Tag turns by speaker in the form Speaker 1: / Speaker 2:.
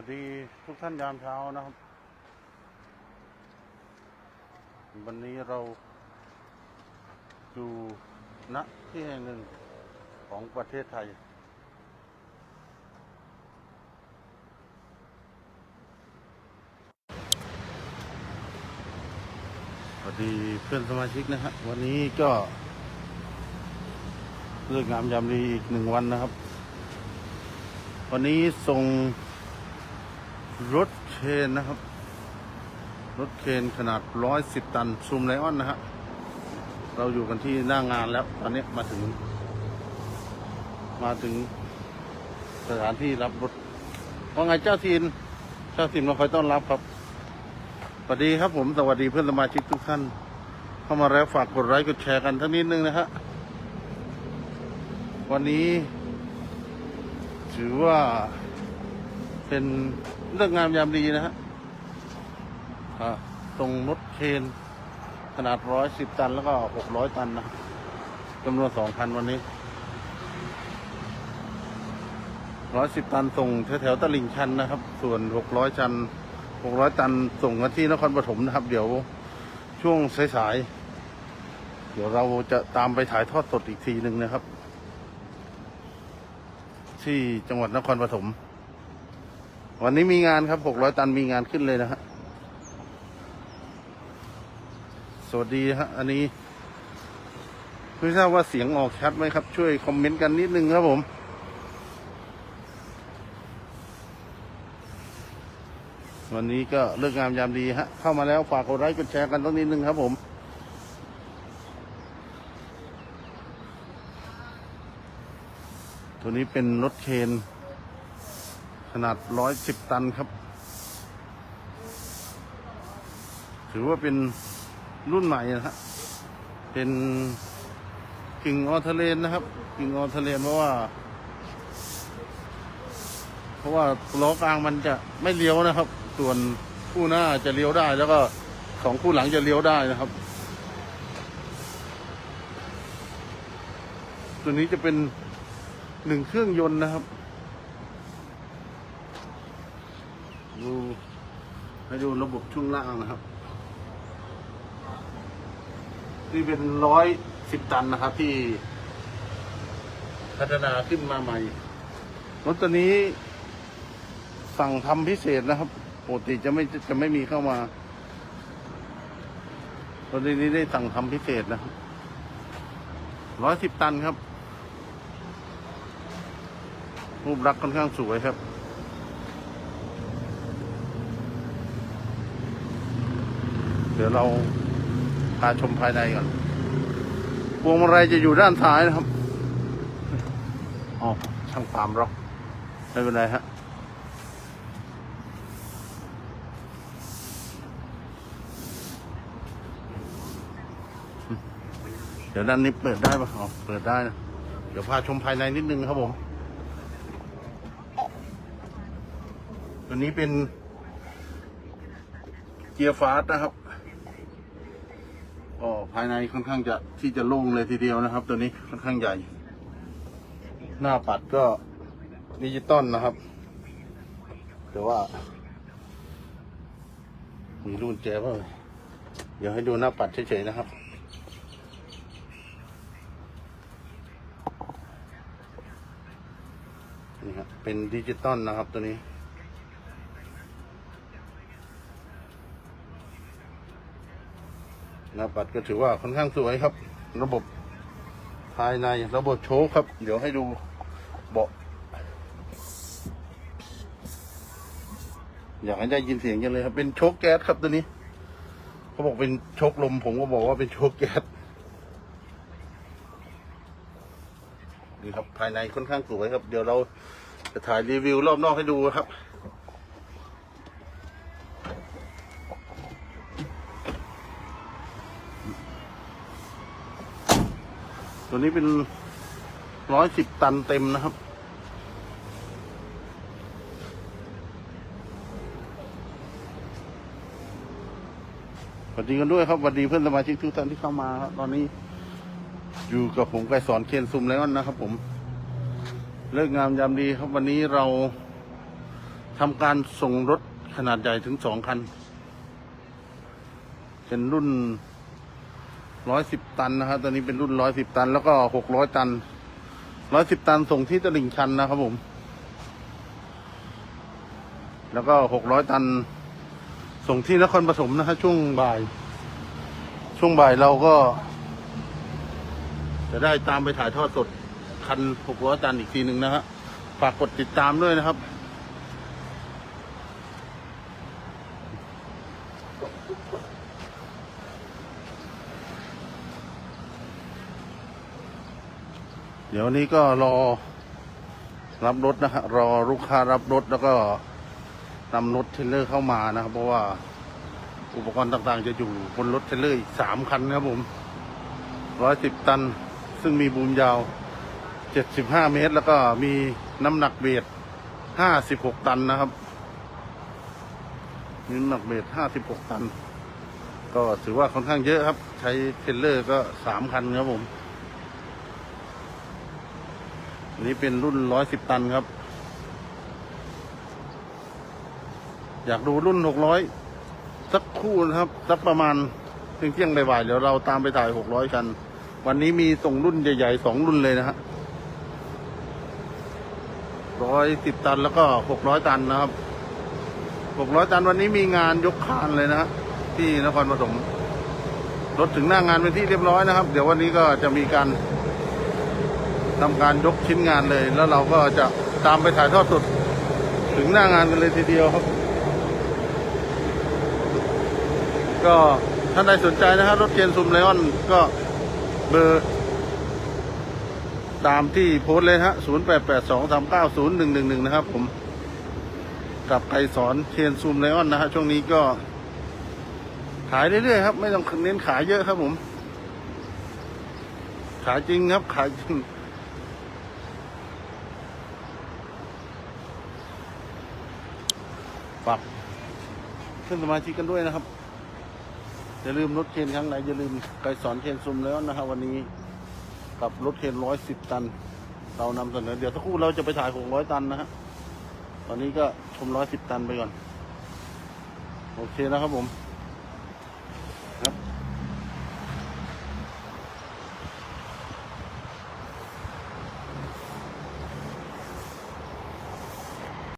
Speaker 1: วัสดีทุกท่านยามเช้านะครับ วันนี้เราอยู่ณที่แห่งหนึ่งของประเทศไทย สวัสดีเพื่อนสมาชิกนะฮะวันนี้ก็เลิกงามยามดีอีกหนึ่งวันนะครับ วันนี้ส่ง รถเคนนะครับ รถเคนขนาดร้อยสิบตันซูมไลออนนะฮะเราอยู่กันที่หน้างานแล้ว ตอนนี้มาถึง มาถึงสถานที่รับรถว่าไงเจ้าทีนเจ้าทีนมาคอยต้อนรับครับสวัสดีครับผมสวัสดีเพื่อนสมาชิกทุกท่าน เข้ามาแล้วฝากกดไลค์กดแชร์กันทั้งนิดนึงนะฮะวันนี้ ถือว่าเป็น เรื่องงามยามดีนะฮะอ่าตรงรถเคนขนาดร้อยสิบตันแล้วก็หกร้อยตันนะจำนวนสองคันวันนี้ร้อยสิบตันส่งแถวๆตลิ่งชันนะครับ ส่วนหกร้อยชันหกร้อยตันส่งกันที่นครปฐมนะครับ เดี๋ยวช่วงสายๆเดี๋ยวเราจะตามไปถ่ายทอดสดอีกทีหนึ่งนะครับ ที่จังหวัดนครปฐม วันนี้มีงานครับหกร้อยตันมีงานขึ้นเลยนะฮะ สวัสดีฮะ อันนี้ ไม่ทราบว่าเสียงออกชัดไหมครับ ช่วยคอมเมนต์กันนิดนึงครับผม วันนี้ก็เลิกงามยามดีฮะ เข้ามาแล้วฝากกดไลค์กดแชร์กันต้องนิดนึงครับผมตัวนี้เป็นรถเคน ขนาดร้อยสิบตันครับ ถือว่าเป็นรุ่นใหม่นะฮะเป็นกิ่งออเทเลนนะครับ กิ่งออเทเลนเพราะว่า เพราะว่าล้อกลางมันจะไม่เลี้ยวนะครับ ส่วนคู่หน้าจะเลี้ยวได้ แล้วก็สองคู่หลังจะเลี้ยวได้นะครับ ตัวนี้จะเป็นหนึ่งเครื่องยนต์นะครับ ดูให้ดูระบบช่วงล่างนะครับ นี่เป็นร้อยสิบตันนะครับ ที่ พัฒนาขึ้นมาใหม่รถตัวนี้สั่งทำพิเศษนะครับปกติจะไม่จะไม่มีเข้ามารถนี้ได้สั่งทำพิเศษนะครับร้อยสิบตันครับรูปลักษณ์ค่อนข้างสวยครับ เดี๋ยวเราพาชมภายในก่อนพวงมาลัยจะอยู่ด้านซ้ายนะครับอ๋อช่างปามเราไม่เป็นไรฮะเดี๋ยวด้านนี้เปิดได้ปะอ๋อเปิดได้นะ เดี๋ยวพาชมภายในนิดนึงครับผมตัวนี้เป็นเกียร์ฟาสนะครับ ก็ภายในค่อนข้างจะที่จะโล่งเลยทีเดียวนะครับ ตัวนี้ค่อนข้างใหญ่ หน้าปัดก็ดิจิตอลนะครับแต่ว่า มีรุ่นแจเปล่าเดี๋ยวให้ดูหน้าปัดเฉยๆนะครับนี่ครับเป็นดิจิตอลนะครับตัวนี้ หน้าปัดก็ถือว่าค่อนข้างสวยครับ ระบบภายในระบบโชคครับ เดี๋ยวให้ดูเบาะอยากให้ได้ยินเสียงกันเลยครับ เป็นโชคแก๊สครับตัวนี้ เขาบอกเป็นโชคลม ผมก็บอกว่าเป็นโชคแก๊สนี่ครับภายในค่อนข้างสวยครับ เดี๋ยวเราจะถ่ายรีวิวรอบนอกให้ดูครับ ตัวนี้เป็นร้อยสิบตันเต็มนะครับ สวัสดีกันด้วยครับสวัสดีเพื่อนสมาชิกทุกท่านที่เข้ามาครับ ตอนนี้อยู่กับผมไกรสอนเคนซุมไลออนนะครับ ผม เลิกงามยามดีครับวันนี้เราทำการส่งรถขนาดใหญ่ถึงสองคัน เป็นรุ่น ร้อยสิบตันนะครับตอนนี้เป็นรุ่นร้อยสิบตัน แล้วก็หกร้อยตันร้อยสิบตันส่งที่ตลิ่งชันนะครับผม แล้วก็หกร้อยตัน ส่งที่นครปฐมนะฮะช่วงบ่าย ช่วงบ่ายเราก็ จะได้ตามไปถ่ายทอดสดคันหกร้อยตันอีกทีหนึ่งนะฮะฝากกดติดตามด้วยนะครับ เดี๋ยวนี้ก็รอรับรถนะฮะรอลูกค้ารับรถแล้วก็นำรถเทรลเลอร์เข้ามานะครับ เพราะว่าอุปกรณ์ต่างๆ จะอยู่บนรถเทรลเลอร์อีกสามคันครับผมร้อยสิบตัน ซึ่งมีบูมยาวเจ็ดสิบห้าเมตร แล้วก็มีน้ำหนักเบสห้าสิบหกตันนะครับมีน้ำหนักเบสห้าสิบหกตัน ก็ถือว่าค่อนข้างเยอะครับ ใช้เทรลเลอร์ก็สามคันครับผม อันนี้เป็นรุ่นร้อยสิบตันครับ อยากดูรุ่นหกร้อยสักคู่นะครับ สักประมาณเที่ยงเที่ยงบ่ายๆเดี๋ยวเราตามไปถ่ายหกร้อยกัน วันนี้มีส่งรุ่นใหญ่ๆสองรุ่นเลยนะฮะร้อยสิบตันแล้วก็หกร้อยตันนะครับหกร้อยตันวันนี้มีงานยกคานเลยนะฮะที่นครปฐมรถถึงหน้างานเป็นที่เรียบร้อยนะครับ เดี๋ยววันนี้ก็จะมีการ ทำการยกชิ้นงานเลย แล้วเราก็จะตามไปถ่ายทอดสดถึงหน้างานกันเลยทีเดียวครับ ก็ท่านใดสนใจนะครับรถเคนซูมไลออนก็เบอร์ตามที่โพสต์เลยฮะ 0 8 8 2 3 9 0 1 1 1 นะครับ ผมกับใครสอนเคนซูมไลออนนะฮะช่วงนี้ก็ ขายเรื่อยๆครับ ไม่ต้องเน้นขายเยอะครับผม ขายจริงครับ ขายจริง ฝากเพื่อนสมาชิกกันด้วยนะครับอย่าลืมรถเคนครั้งไหนอย่าลืมไกรสอนเคนซุมแล้วนะครับ วันนี้กับรถเคนร้อยสิบตัน เรานำเสนอ เดี๋ยวสักครู่เราจะไปถ่ายหกร้อยตันนะฮะตอนนี้ก็ชมร้อยสิบตันไปก่อน โอเคนะครับผม